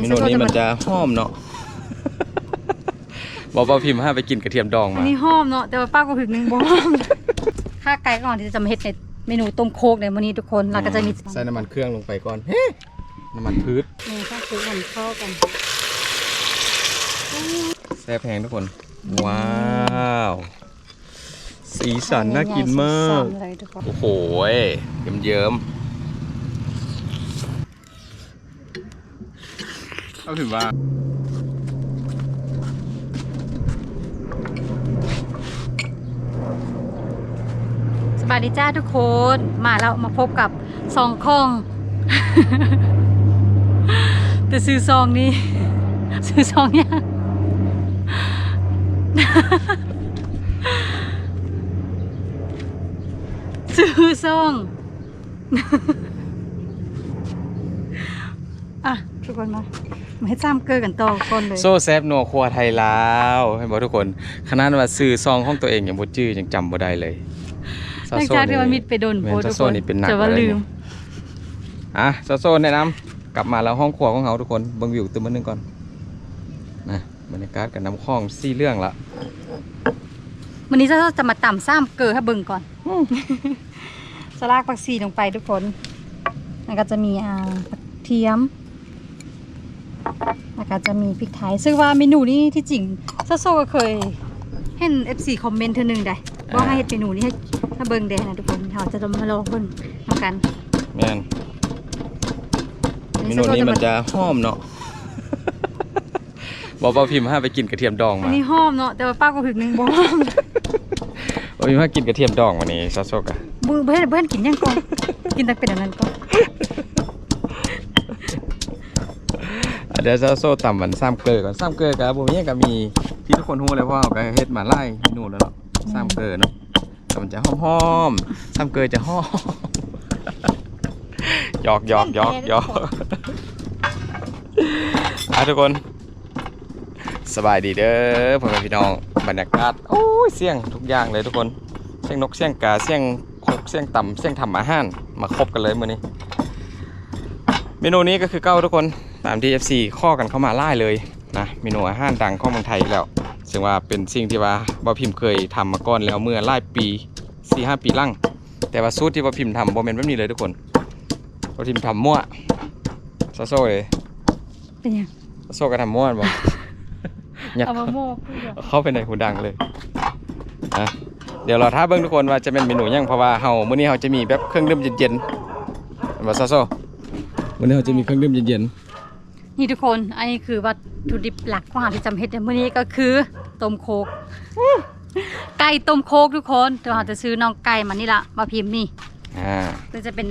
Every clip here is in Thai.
เมนูนี้มันจะหอมเนาะบอกว่าพิมพ์ห้าไปกินกระเทียมดองอัมานนี้หอมเนาะแต่ว่าป้าก็ถึงหนึงบ่หอมข้าไก่ก่อนที่จะมาเฮ็ดในเมนูต้มโคกในวันนี้ทุกคนเราก็จะมีใส่น้ำมันเครื่องลงไปก่อนเฮ้น้ำมันพืชนี่ข้าวคลุกมันเข้ากันแซ่บแพงทุกคน ว้าว สีสันน่ากินมาก สีสันเลยทุกคนโอ้โหยเยิ้มเยิ้มเาถึงว่าสบายดีจ้าทุกคนมาแล้วมาพบกับซองคอง แต่ซื้อซองนี้ ซื้อซองยัง ซื้อซองอะทุกคนมา ให้จ้ามเกลือกันต่อคนเลยโซแซบนัวครัวไทยลาวให้บอกทุกคนขนาดว่าซื้อซองของตัวเองยังบ่จื้อยังจำบ่ได้เลยหลังจากที่มันมิดไปโดนแม่โพนทุซากโซคนนี่เป็นหนักจะว่าเลยลืมเนี่ยอะซาโซแนะนำกลับมาแล้วห้องครัวของเขาทุกคนเบิ่งวิวตัวมันหนึงก่อนนะบรรยากาศกับน้ำคลองซี่เรื่องละวันนี้เราจะมาต่ำซ้ำเกลือให้เบิ่งก่อนสลากผักชีลงไปทุกคนแล้วก็จะมีอ่ากระเทียมแล้ว ก็จะมีพริกไทย ซึ่งว่าเมนูนี้ที่จริงซาโซก็เคยเห็น FC คอมเมนต์เธอหนึ่งได้ว่าให้เฮ็ดเมนูนี้ให้ให้เบิ่งเด้นะทุกคนเราจะมาลองเบิ่งทำกันแม่นเมนูนี้มันจะหอมเนาะบอกว่าพิมพ์ห้าไปกินกระเทียมดองอัมานนี้หอมเนาะแต่ว่าป้าก็ถึงหนึงบ่หอมบอกพิมพ์ห้ากินกระเทียมดองวันนี้ซาโซกะบือเพื่อนเพื่อนกินยังก่อนกินแต่เป็นอันนั้นก่อน อะ เดี๋ยวซาโซต่ำมันซ้ำเกลือก่อนซ้ำเกลือกับบุญยังก็มีที่ทุกคนรู้เลยเพราะว่าเราก็เฮ็ดมาไล่เมนูแล้วเนาะซ้ำเกลือเนาะแต่มันจะหอมๆซ้ำเกลือจะหอมหยอกหยอกหยอกหยอกอะทุกคนสบายดีเด้อพ่อแม่พี่น้องบรรยากาศโอ้ยเสียงทุกอย่างเลยทุกคนเสียงนกเสียงกาเสียงคกเสียงต่ำเสียงทำอาหารมาครบกันเลยมื้อนี้ เมนูนี้ก็คือเก้าทุกคน ตามที่ FC ข้อกันเข้ามาไล่เลยนะเมนูอาหารดังของเมืองไทยอีกแล้วซึ่งว่าเป็นสิ่งที่ว่าบ่พิมพ์เคยทำมาก่อนแล้วเมื่อหลายปี4 5ปีหลังแต่ว่าสูตรที่บ่พิมพ์ทำบ่แม่นแบบนี้เลยทุกคนบ่พิมพ์ทำมั่วซะโซ่เลยเป็นยังซะโซ่ก็ทำมั่วบ่อยากเอามาโม่เพื่อเข้าไปในหูดังเลยนะเดี๋ยวเราท้าเบิ่งทุกคนว่าจะเป็นเมนูหยังเพราะว่าเฮามื้อนี้เฮาจะมีแบบเครื่องดื่มเย็นๆเห็นบ่ซะโซ่มื้อนี้เฮาจะมีเครื่องดื่มเย็นๆ นี่ทุกคนอันนี้คือวัตถุดิบหลักของอาหารที่จำเฮ็ดในมื้อนี้ก็คือต้มโคกไก่ต้มโคกทุกคนเดี๋ยวเราจะซื้อน้องไก่มานี่ละมาพิมพ์นี่อ่าก็จะเป็น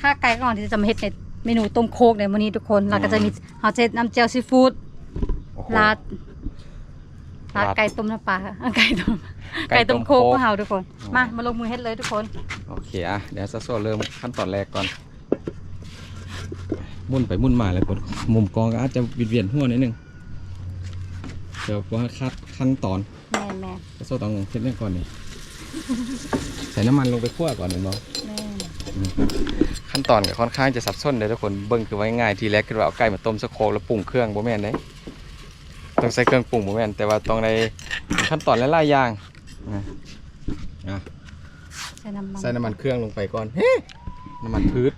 ข้าไก่ก่อนที่จะมาเฮ็ดในเมนูต้มโคกในมื้อนี้ทุกคนเราก็จะมีเราจะเฮ็ดน้ำเจียวซีฟู้ดโอ้โหราดราดราดไก่ต้มน้ำปลาอะไก่ต้มไก่ไก่ต้ต้มมโคโคกกของเราทุกคนอ๋อมามาลงมือเฮ็ดเลยทุกคน โอเคอะเดี๋ยวซัสโซเริ่มขั้นตอนแรกก่อน มุ่นไปมุ่นมาเลยคนมุมกองก็อาจจะวิดเวียนหัวนิดนึงเดี๋ยวว่าคัดขั้นตอนแม่แม่ซัสโซต้องเช็ดเรื่องก่อนนี่ใส่น้ำมันลงไปคั่วก่อนเห็นบ่แม่ขั้นตอนก็ค่อนข้างจะสับซ้อนเลยทุกคนเบิ่งคือไว้ง่ายทีแรกคือว่าเอาไก่มาต้มสะโครกแล้วปรุงเครื่องบ่แม่นเด้ต้องใส่เครื่องปรุงบ่แม่นแต่ว่าต้องในขั้นตอนหลายๆอย่างนะอะใส่น้ำมันใส่น้ำมันเครื่องลงไปก่อนเฮ้น้ำมันพืช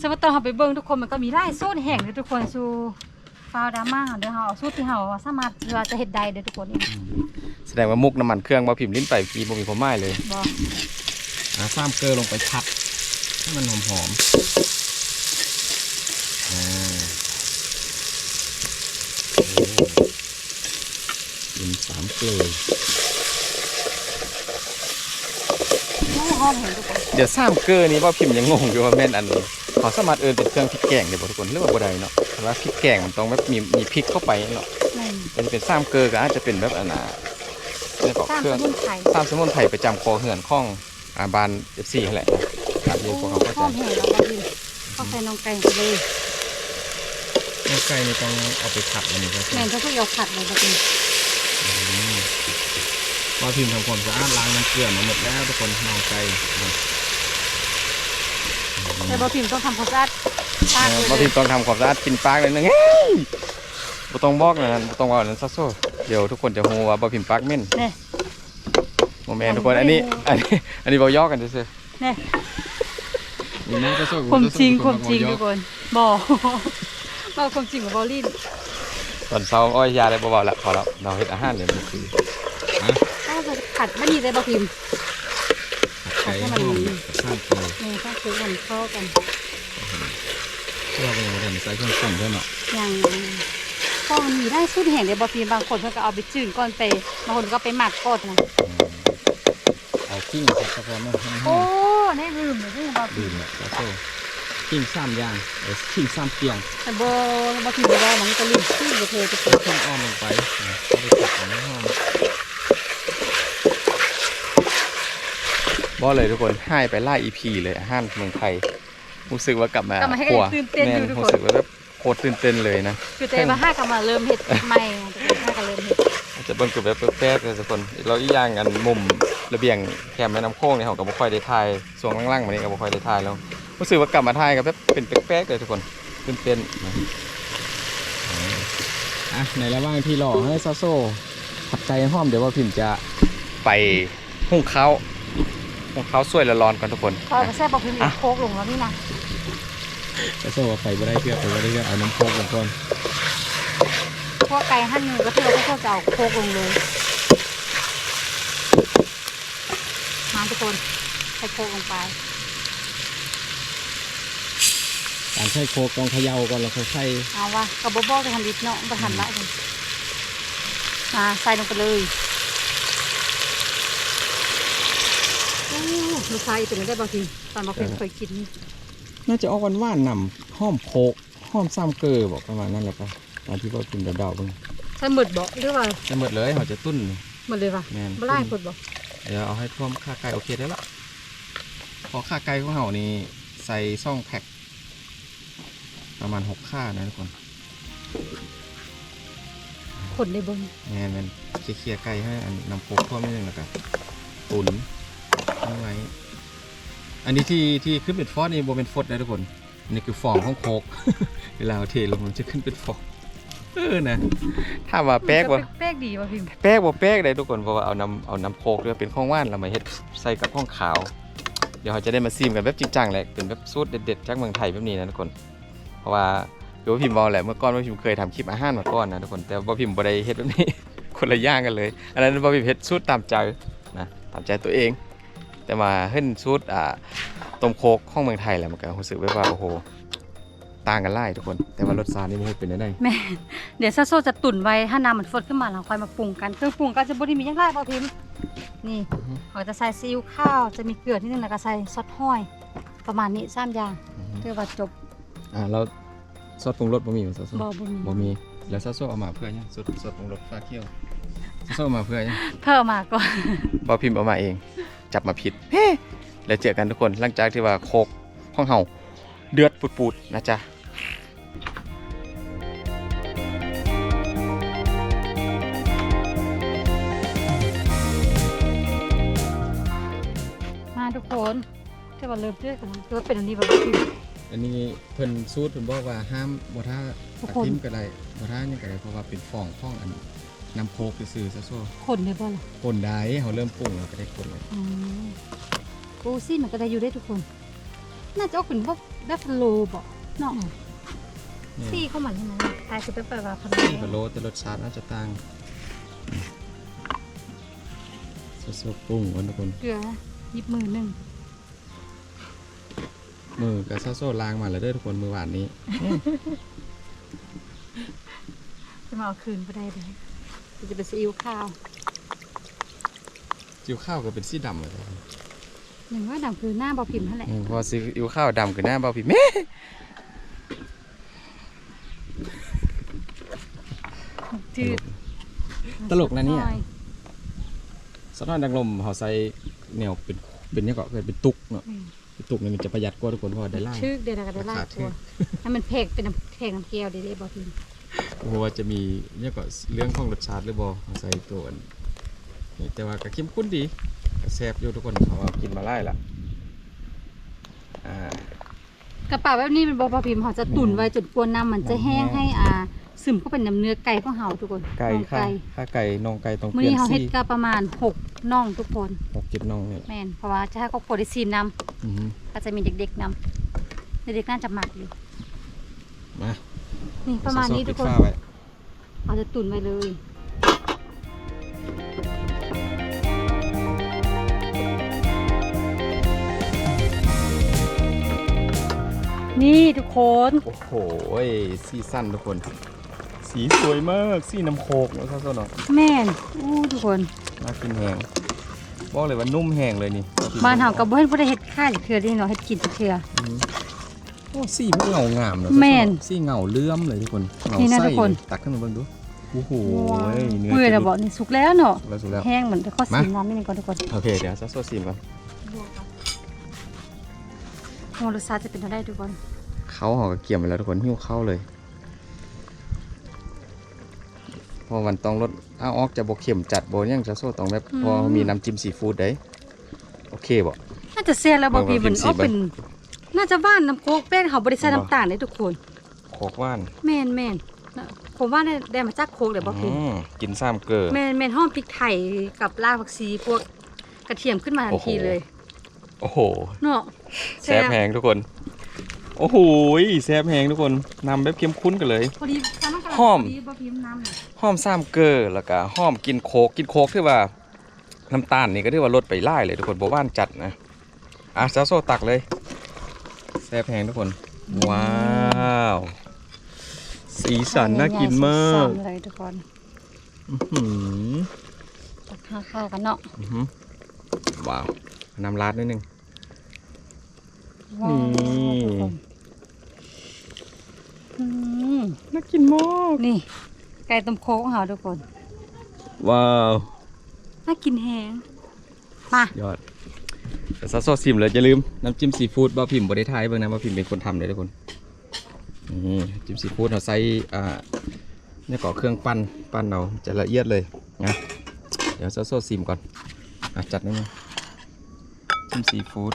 สมมติตอนเราไปเบิ่งทุกคนมันก็มีไล่สูตรแห่งเลยทุกคนสู่ฟาวดราม่าเดี๋ยวเราเอาสูตรที่เราสามารถที่ว่าจะเฮ็ดได้เด้อทุกคนนี่แสดงว่ามุกน้ำมันเครื่องบ่พิมพ์ลิ้นไปปีบ่มีความหมายเลยบ่อ่าซ้ำเกลือลงไปผัดให้มันหอมหอมๆอ่าโอ้กินสามเกลือโอ้หอมเห็นทุกคนเดี๋ยวซ้ำเกลือนี้ว่าพิมพ์ยังงงอยู่ว่าแม่นอัน ขอสามารถเอินเป็นเครื่องพริกแกงเดี๋ยวบ่ทุกคนหรือว่าบ่ได้เนาะแต่ว่าพริกแกงมันต้องแบบมีมีพริกเข้าไปเนาะแม่นมันจะเป็นซ้ำเกลือก็อาจจะเป็นแบบอันน่ะเรียกว่าสร้างเครื่องสมุนไพรซ้ำสมุนไพรประจำคอเหือนข้องอาบาน FC นั่นแหละตามที่พวกเขาเข้าหอมใจแห้งแล้วก็ดีเข้าใส่น้องไก่ไปเลยน้ำไก่นี่ต้องเอาไปผัดมันนี่ครับแม่นถ้าพวกเอาผัดเลยแบบนี้ว่าพิมพ์ทำความสะอาดล้างน้ำเกลือมาหมดแล้วทุกคนน้ำไก่นะ แต่บ่พิมพ์ต้องทำความสะอาดปากเอเลอยบ่พิมพ์ต้องทำความสะอาดปินปากเลยนึงเฮ้ยบ่ต้องบอกนั่นบ่ต้องว่านั่นซะโซเดี๋ยวทุกคนจะฮู้ว่าบ่พิมพ์ปากเหม็นเนี่ยบ่แม่นทุกคนอันนี้อันนี้อันนี้บ่ยอกกันซื่อเนี่ยๆนี่นะซะโซความจริงความจริงทุกคนบอกบอกความจริงของบอลลินตอนเช้าอ้อยยาอะไรบ่เว้าละพอแล้วเราเฮ็ดอาหารเลยมันคือถ้าจะขัดไม่ดีเลยบอพิมพ์ไก่หอมข้าวโพด เนี่ยถ้า คือมันเข้ากันเพื่อเป็นการใส่เครื่องปรุงด้วยเนาะอย่างก็มันมีได้สุดแห่งเลยบอพิมพ์บางคนเพิ่นก็เอาไปจืดก่อนไปบางคนก็ไปหมักก่อนนะเอากิ้งครับเฉพาะเนาะให้มันหโอ้อมได้ลืมเลยที่บอพิดื่มมพ์เนี่ยแล้วก็กิ้งสามอย่างเออกิ้งสามเปียงแต่บอบอพิมพ์บอกว่ามันก็ลืมชื่อเธอจะเป็นเครื่องอ้อมลงไปนะเอาไปตัดให้หอม บ่เลยทุกคนให้ไปไล่ EP เลยอาหารเมืองไทยรู้สึกว่ากลับมากลับมาให้กลัวตื่นเต้นอยู่ทุกรู้คนสึกว่าแบบโคตรตื่นเต้นเลยนะคือเต้มาห้ากับมาเริ่มเห็ดใหม่ไงแต่เป็นห้ากับเริ่มเห็ดอาจจะเบิ่งกับแบบแป๊บๆเลยทุกคนแล้วอีกอย่างอันมุมระเบียงแคมแม่น้ำโค้งเนี่ยเขาก็บ่ค่อยได้ถ่ายช่วงล่างๆมานี้ก็บ่ค่อยได้ถ่ายแล้วรู้สึกว่ากลับมาถ่ายก็แบบเป็นแป๊กๆเลยทุกคนตื่นเต้นนะอะในระหว่างที่รอให้ซาโซ่ผัดใจหอมเดี๋ยวว่าพิมพ์จะไปหุงข้าว หุงข้าวสวยและร้อนก่อนทุกคนพอมาแซ่บบอพิมพ์โคกลงแล้วนี่นะซาโซ่ว่าไปบ่ได้เพื่อไปบ่ได้เพื่อเอาน้ำโคกลงก่อนพวกไก่หั่นหนึ่งก็เธอก็จะเอาโคกลงเลยมาทุกคนใส่โคกลงไปการใช้โคกต้องเขย่าก่อนแล้วค่อยใส่เอาว่ากับบบบอกจะทำดิบเนาะประทันละกันมาใส่ลงไปเลยโอ้ลูกชายเป็นได้บอกทีตอนบอกเป็นเคยกิน น่าจะออกหวานๆนำหอมโคกหอมซ้ำเกลือบอกประมาณนั้นแหละครับตอนที่เรากินเดาๆเบิ่งใส่หมึดบอกหรือว่าจะหมดเลยเขาจะตุ้นหมดเลยว่ะแม่นบ่ไล่หมดบอกเดี๋ยวเอาให้ท่วมค่าไก่โอเคได้ละพอค่าไก่ของเขานี่ใส่ซ่องแพ็คประมาณหกค่านะทุกคนขนในบนแม่นมันเคลียร์ๆไก่ให้อันนำโคกท่วมนิดนึงแล้วกันตุ๋น เอาไว้ อันนี้ที่ที่ขึ้นเป็นฟอสนี่โบเป็นฟอสนะทุกคนอันนี่คือฟองของโคกเวลาเอาเทลงมันจะขึ้นเป็นฟองเออนะถ้าว่าแป๊กว่าแป๊กดีว่ะพิมพ์แป๊กบ่แป๊กเลยทุกคนเพราะว่าเอาน้ำเอาน้ำโคกด้วยเป็นข้องว่านเรามาเฮ็ดใส่กับข้องขาว เดี๋ยวเราจะได้มาซีมกันแบบจริงจังเลยเป็นแบบสูตรเด็ดๆจากเมืองไทยแบบนี้นะทุกคน เพราะว่าเดี๋ยวว่าพิมพ์บอกแหละเมื่อก่อนว่าพิมพ์เคยทำคลิปอาหารมาก่อนนะทุกคนแต่ว่าพิมพ์บ่ได้เฮ็ดแบบนี้คนละอย่างกันเลย อันนั้นว่าพิมพ์เฮ็ดสูตรตามใจนะตามใจตัวเอง แต่มาเฮ็ดสูตรอ่าต้มโคกของเมืองไทยแหละมันก็รู้สึกว่าโอ้โหต่างกันหลายทุกคน แต่ว่ารสชาตินี่มันเฮ็ดเป็นได้แม่นเดี๋ยวซาโซจะตุ่นไว้ถ้าน้ำมันฟดขึ้นมาเราค่อยมาปรุงกันเครื่องปรุงก็จะบ่ได้มีอย่างไรบ่พิมพ์นี่อือฮึเขาจะใส่ซีอิ๊วข้าวจะมีเกลือที่นึงแล้วก็ใส่ซอสห้อย ประมาณนี้สามอย่างเพื่อว่าจบอ่าเราซอสปรุงรสบ่มีบ่ซอสบ่บ่มีบ่มีแล้วซาโซเอามาเพื่อหยังซอสซอสปรุงรสฟ้าเขียวซาโซเอามาเพื่อหยังเพิ่มมาก่อนบ่พิมพ์เอามาเอง จับมาผิดเฮ้แล้วเจอกันทุกคนหลังจากที่ว่าโคกของเฮาเดือดปุดๆนะจ๊ะมาทุกคนจะว่าเริ่มเลือกกันคือว่าเป็นอันนี้แบบว่าพิมพ์อันนี้เพิ่นสูตรเพิ่นบอกว่าห้ามบ่ท่าทุกตัดคน ทิมก็ได้บ่ท่าหยังก็ได้เพราะว่าเป็นฟองของอัน น้ำโคกซื่อๆซะโซคนได้บ่ล่ะคนได้เฮาเริ่มปรุงแล้วก็ได้คนเลยอ๋อกูซี่มันก็ได้อยู่ได้ทุกคน น่าจะเอาขึ้นว่าแบบโลบ่เนาะนี่ซี่เข้ามาใช่ไหมตายคือแบบว่าพันกะโลแต่รสชาติอาจจะต่างซาโซปรุงก่อนทุกคนเกลือหยิบมือหนึ่งมือกับซาโซล้างมาแล้วเด้อทุกคนมื้อวานนี้ จะมาเอาคืนไปได้เลย จะเป็นซีอิ๊วข้าวจิ้วข้าวก็เป็นสีดำเลยอย่างว่าดำคือหน้าบอพิมพ์นั่นแหละอืมพอซีอิ๊วข้าวดำคือหน้าเบาพี่แม่จืดตลกนะเนี่ยสะท้อนดังลมเขาใส่แนวเป็นเป็นเนี่ยก็เป็นตุกเนาะอืมเป็นตุกเนี่ยมันจะประหยัดกว่าทุกคนเพราะว่าได้ล่างชื่อเดยวนะก็ได้ไล่ราคาตัวถูกให้มันเพกเป็นน้ำเพกน้ำเกลียวดีๆบอพิมพ์ เพราะว่าจะมีเนี่ยก็เรื่องของรสชาติหรือบอเขาใส่ตัวอันนี่แต่ว่าก็เข้มข้นดีก็แซ่บอยู่ทุกคนเขาว่ากินมาไล่ละอ่ากระเป๋าแบบนี้เป็นบอพอพิมพ์เขาจะตุนไว้จนกวนน้ำมันจะแห้งให้อ่าซึมเข้าไปในน้ำเนื้อไก่ของเฮาทุกคนไก่น่องค่ะไก่ค่าไก่นองไก่ต้องมื้อเปลี่ยนี้นเฮาเฮ็ดซี่ก็ประมาณหกน่องทุกคนหกเจ็ดนองนี่แม่นเพราะว่าจะให้ครอบครัวได้ซีมน้อือหือำก็จะมีเด็กๆนำเด็กๆน่าจะหมักอยู่มา นี่ประมาณนี้ทุกคนปิดฝาไว้เราจะตุนไว้เลยนี่ทุกคน โอ้โหซีซั่นทุกคน สีสวยมาก สีน้ำโคกนะครับส้นเนาะแม่นอู้ทุกคน น่ากินแหงบอกเลยว่านุ่มแหงเลยนี่บ้านเฮากับบ่เฮ็ดบ่ได้เฮ็ดค่ายเทื่อเดีเนาะเฮ็ดกินเทื่อ อืมโอ้สีมันเงางามเนาะแม่นสีเงาเลื่อมเลยทุกคนเงานี่นะไส้ทุกคน เลยตักขึ้นมาเบิ่งดูโอ้โหเนื้อเปื่อยแล้วบ่นี่สุกแล้วเนาะแล้วสุดแล้ว แห้งเหมือนแต่ข้อมาสีน้ำนิดนึงก่อนทุกคนโอเคเดี๋ยวซัสโซซิมก่อนโอ้รสชาติจะเป็นเท่าไดทุกคนเขาห่อกับเกี่ยมไปแล้วทุกคนหิ้วเข้าเลยเพอมันต้องลดอ้าวออกจะบกเข็มจัดโบยังจะโซ่ต้องแบบพอมีน้ำจิ้มซีฟู้ดได้โอเคบ่ น่าจะเสียแล้วบ่เอาพี่มันมาพิมพ์สีเอาเป็น น่าจะว่านน้ำโคกแป้งเขาบ่ได้ใส่เอาบ่น้ำตาลเลยทุกคน โคกว่านแม่นแม่นน่ะผมว่าได้ได้มาจากโคกเลยบ่พี่อืมกินซ้ำเกลือแม่นแม่นหอมพริกไทยกับรากผักชีพวกกระเทียมขึ้นมาทันทีโอ้โหเลย โอ้โหเนาะแซบแหงทุกคน โอ้โหแซบแหงทุกคนนำแบบเข้มข้นกันเลยพอดีซ้ำมันกำลังหอมพดีบ่พิมพ์น้ำน่ะหอมซ้ำเกลือแล้วก็หอมกินโคกกินโคกที่ว่าน้ำตาลนี่ก็ที่ว่าลดไปไล่เลยทุกคนบ่ว่านจัดนะอะซาโซตักเลย แซบแหงทุกคน ว้าว สีสันน่ากินมากใหญ่ๆเลยทุกคนอื้อหือตักข้าวๆกันเนาะอื้อหือว้าว น้ำราดนิดนึง ว้าวนี่ทุกคนอืมน่ากินมาก นี่ ไก่ต้มโคกของเราทุกคนว้าว น่ากินแฮงมา ยอด แต่ซอสโซซิมเลยอย่าลืมน้ำจิ้มซีฟู้ดบ้าพิมพ์บริไทยเบิ่งนะบ้าพิมพ์เป็นคนทำเลยทุกคนนี่จิ้มซีฟู้ดเราใส่อ่าเนี่ยก่อเครื่องปั้นปั้นเราจะละเอียดเลยนะเดี๋ยวซอสโซซิมก่อนอะจัดนิดนึงจิ้มซีฟู้ด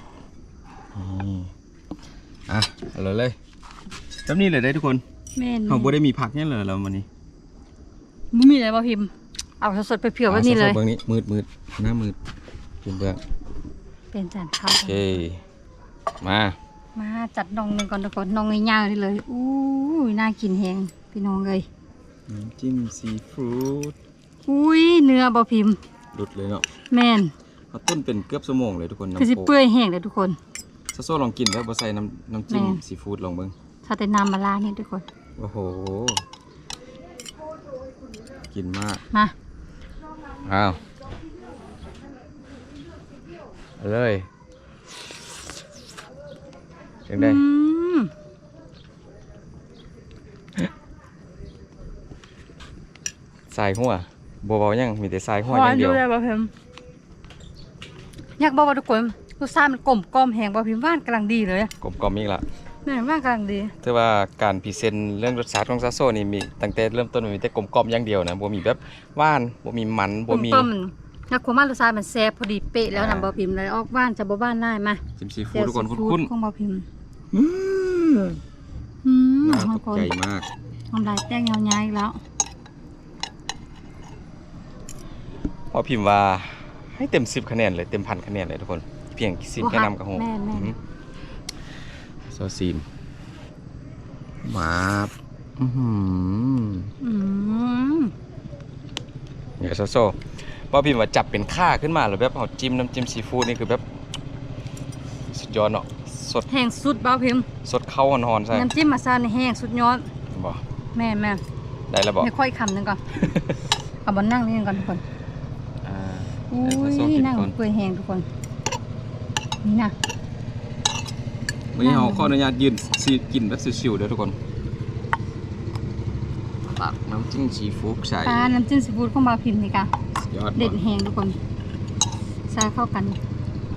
นี่อะเอาเลยเลยแบบนี้เลยได้ทุกคนแม่นเขาบ่ได้มีผักเนี่ยเลยเราวันนี้มุมีอะไรบ่พิมพ์เอาสดๆไปเผื่อไว้นี่เลยอะซอสโซเบื้องนี้มืดมืดหน้ามืดเป็นเบื้อง เป็นจานข้าวโอเค มา มาจัดน่องหนึ่งก่อนทุกคนน่องยาวๆนี่เลยอู้ยน่ากินแฮงพี่น้องเลยน้ำจิ้มซีฟู้ดอุ้ยเนื้อบ่พิมพ์หลุดเลยเนาะแม่นเขาต้นเป็นเกือบชั่วโมงเลยทุกคนคือสิน้ำโคเปื่อยแห้งเลยทุกคนซาโซ่ลองกินแล้วบ่ใส่น้ำน้ำจิ้มแม่ซีฟู้ดลองเบิ่งชาแต่น้ำมาลานี่ทุกคน โอ้โห กินมาก มา อ้าว เอาเลยยังไงอืมสายหัวบ่เบายังมีแต่สายหัวหอวาย่านงอเดียยู่วเลยบ่พิมพ์อยากบอกว่าทุกคนรสชาติมันกลมกล่อมแห้งบ่พิมพ์หว่านกำลังดีเลยกลมกล่อมอีกละแม่นหว่านกำลังดีแต่ว่าการพรีเซนต์เรื่องรสชาติของซาโซ่นี่มีตั้งแต่เริ่มต้นมันมีแต่กลมกล่อมอย่างเดียวนะบ่มีแบบหว่านบ่มีมันบ่มีเพิ่มๆ นักความว่ารสชาติมันแซ่บพอดีเป๊ะแล้วนะบ่พิมพ์เลยออกหว่านจะบ่หว่านได้มาจิ้มซีฟู้ดทุกคนคุ้นของบ่พิมพ์ๆอืมอืมน่าทุตกกคนใจมากทำลายแป้งยาวๆอีกแล้วพอพิมพ์ว่าให้เต็มสิบคะแนนเลยเต็มพันคะแนนเลยทุกคน เพียงสิบแค่นำกับหงแม่นแม่นโซซีมมาบอื้อหืออืมเนี่ยโซโซ พอพิมพ์ว่าจับเป็นค่าขึ้นมาหรือแบบเอาจิ้มน้ำจิ้มซีฟู้ดนี่คือแบบสุดยอดเนาะสดแห้งสุดบ่พิมพ์สดเข้าหอนๆใช่น้ำจิ้มมาซาในแห้งสุดยอดบ่แม่นแม่นได้แล้วบอกไม่ค่อยคำหนึงก่อนเอาบนนั่งนิดนึงก่อนทุกคนอ่าอุ้ให้โซโซยกินนั่งก่อนเปื่อยแห้งทุกคนนี่นะวันนี้เรานั่งขออนุญาตยืนซีกินแบบชิวๆเด้อทุกคนตักน้ำจิ้มซีฟู้ดใส่ปลาน้ำจิ้มซีฟู้ดของบาพิมพ์นี่ค่ะสุด ยอดเด็ดบ่แห้งทุกคนใส่เข้ากัน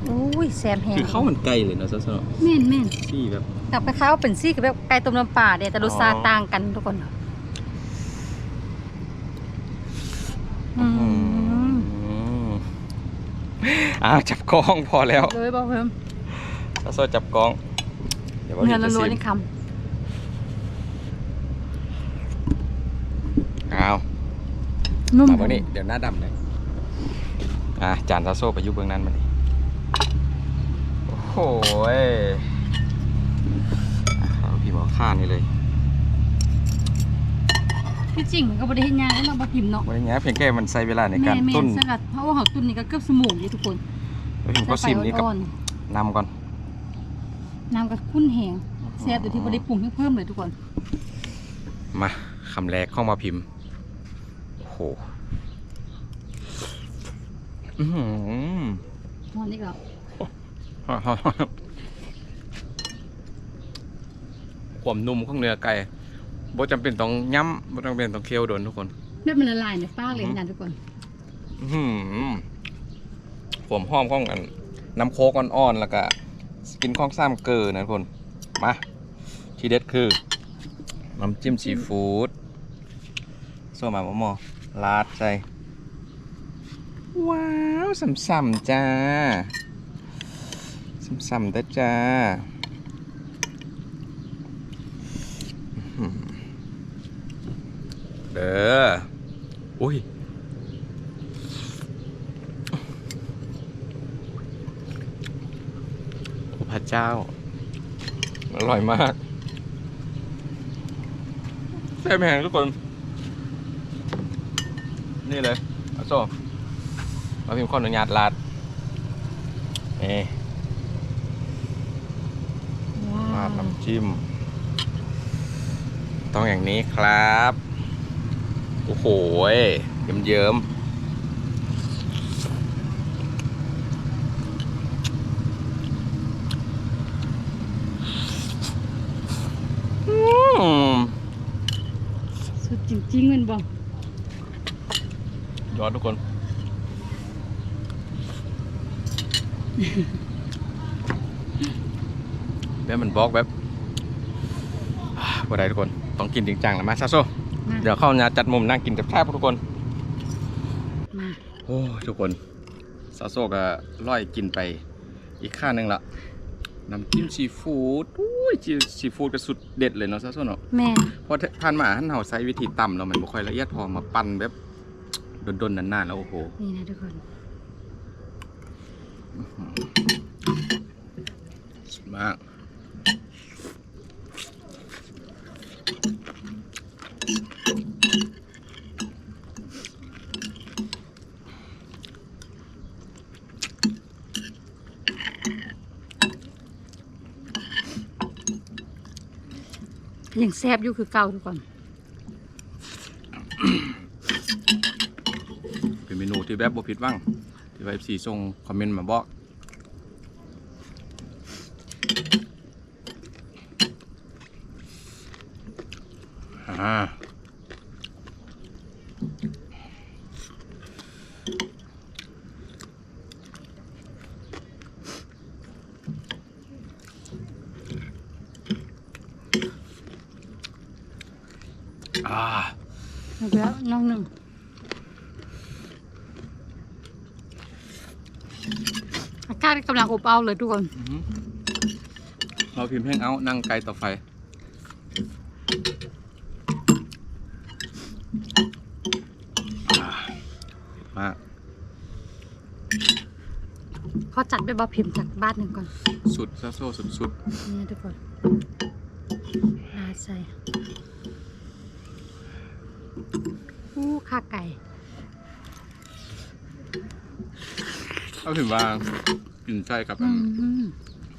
อุ้ยแซ่บแห้งคือข้าวมันไก่เลยเนาะซะแม่นแม่นๆที่แบบกลับไปข้าวเป็นซี่กับแบบไก่ต้มน้ำปลาเดี๋ยวแต่รสชาติอ๋อต่างกันทุกคนอืมอ้าวจับกล้องพอแล้วเลยบอกเพิ่มซาโซจับกล้องเดี๋ยวว่าเนื้อจะล้วนๆซิในมคเอาำนุ่มมาเบื้องนี้เดี๋ยวหน้าดำเลย อะจานซาโซ่ไปอยุบเบื้องนั้นมาดิโอ้โหยอะเอาพี่หมอข้านี่เลยที่จริงมันก็บ่ได้เฮ็ดหยังแล้วเราบ่พิมพ์เนาะวันนี้เพียงแค่มันใช้เวลาในการแม่ตุ้นๆสลัดเพราะว่าเฮาตุ้นนี่ก็เกือบชั่วโมงอยู่ทุกคนแล้วผมก็ซิมนี้กับใส่ไฟอ่อนนำก่อนๆน้ำก็ข้นแห้งแซ่บโดยที่บ่ได้ปรุงเพิ่มเลยทุกคน มาคำแรกเข้ามาพิมพ์โอ้โห อื้อหือตอนนี้ก็ความนุ่มของเนื้อไก่บ่จำเป็นต้องย้ำบ่จำเป็นต้องเคี่ยวโดนทุกคนแบบมันละลายในปากเลยนะทุกคนอื้อหือความหอมของอัน น้ำโคกอ่อนๆแล้วก็กินข้องซ้ำเกลือนะทุกคน มา ที่เด็ดคือ น้ำจิ้มซีฟู้ดโซมาหมอหมอลาดใส่ ว้าวสัมๆจ้าสัมๆเด้อจ้าอื้ออเด้ออุ้ยพระเจ้า อร่อยมากแซ่บแหงทุกคน นี่เลยอาโซ มาพิมพ์ข้ออนุญาตลาดเอ๊ราดน้ำจิ้ม ต้องอย่างนี้ครับ โอ้โหยเยิ้มเยิ้มๆอืมสุดจริงๆแมันบ่ยอดทุกคน แบบมันบอกแบบบ่ได้ทุกคนต้องกินจริงจังนะมาซาโซมาเดี๋ยวเข้ามาจัดมุมนั่งกินกับแทบทุกคนมาโอ้ยทุกคนซาโซก็ร่อยกินไปอีกข้างหนึ่งละน้ำจิ้มซีฟู้ดอุ้ยจิ้มซีฟู้ดก็สุดเด็ดเลยเนาะซาโซเนาะแม่เพราะทานมาท่านเฮาใช้วิธีตำแล้วมันบ่ค่อยละเอียดพอมาปั้นแบบดนๆนานๆแล้วโอ้โหนี่นะทุกคน สุดมากยังแซ่บอยู่คือเก่าทุกคน เป็นเมนูที่แบบบ่ผิดหวังที่ ไว้สีส่งคอมเมนต์มาบอกอ่าอ่าาแล้วน้องหนึ่งอา กาศกำลังอบอ้าวเลยทุกคน อื้อหือเราพิมพ์แห้งเอานั่งไกลต่อไฟ อ่ามาก เขาจัดไปบะพิมพ์จากบ้านหนึ่งก่อน สุดซาโซ่สุดสุดนี่นะทุกคนราดใส่อู้ข้าไก่เอาถึงว่า กินใช่กับอืม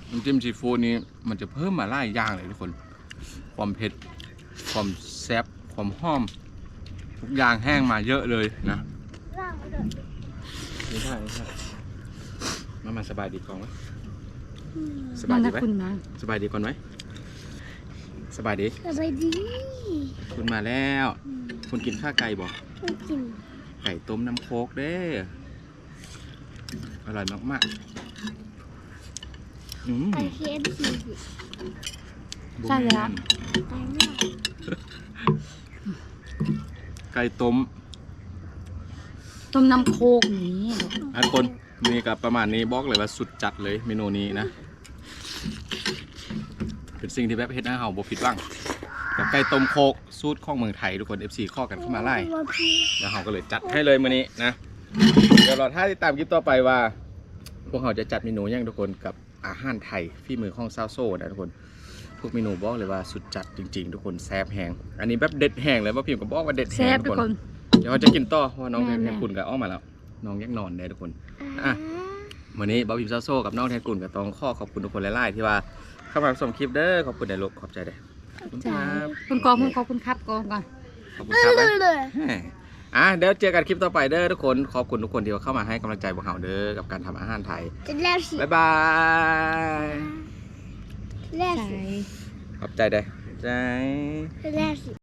น้ำจิ้มซีฟู้ดนี้มันจะเพิ่มมาหลายอย่างเลยทุกคน ความเผ็ด ความแซ่บความหอม ทุกอย่างแห้งมาเยอะเลยนะไม่ใช่ไม่ใช่มามาสบายดีก่อนไหมสบายดีนั่นไหมนะคุณนะสบายดีก่อนไหมสบายดีสบายดี คุณมาแล้ว คุณกินข้าวไก่บอกไม่กิน ไก่ต้มน้ำโคกเด้ออร่อยมากๆ อืมไก่เคฟซีใช่แล้วไก่เนี่ยไก่ต้มต้มน้ำโคกนี้ทุกคนมีกับประมาณนี้บอกเลยว่าสุดจัดเลยเมนูนี้นะเเป็นสิ่งที่แบบเฮ็ดให้เฮาบ่ผิดหวังกับไก่ต้มโคกสูตรของเมืองไทยทุกคน FC ข้อกันเข้ามาไล่แล้วเฮาก็เลยจัดให้เลยมื้อนี้นะ เดี๋ยวเราถ้าติดตามคลิปต่อไปว่า พวกเราจะจัดเมนูหยังทุกคนกับ อาหารไทยฝีมือของซาวโซ่นะทุกคน พวกเมนูบอกเลยว่าสุดจัดจริง ๆ ทุกคนแซ่บแหงอันนี้แบบเด็ดแหงเลยว่าพิมพ์ก็บอกว่าเด็ดแหแซ่งบทุทุกกคคน น เดี๋ยวเราจะกินต่อเพราะว่าน้องแทนแม่ แทนกุลก็ออกมาแล้ว น้องยังนอนได้ทุกคน อะ วันนี้บ๊อบพิมพ์ซาโซ่กับน้องแทนกุลก็ต้องขอขอบคุณทุกคนหลายๆที่ว่าเข้ามาชมคลิปเด้อขอบคุณในลูกขอบใจเด้อขอบคุณคจ้ารับคุณกองคุณกองคุณครับกองก่อนขอบคุณครับนะ อะเดี๋ยวเจอกันคลิปต่อไปเด้อทุกคน ขอบคุณทุกคนที่เข้ามาให้กำลังใจพวกเราเด้อกับการทำอาหารไทย จะแล้วสิบ๊ายบายแล้วใช่สิขอบใจเด้อใจแล้วสิ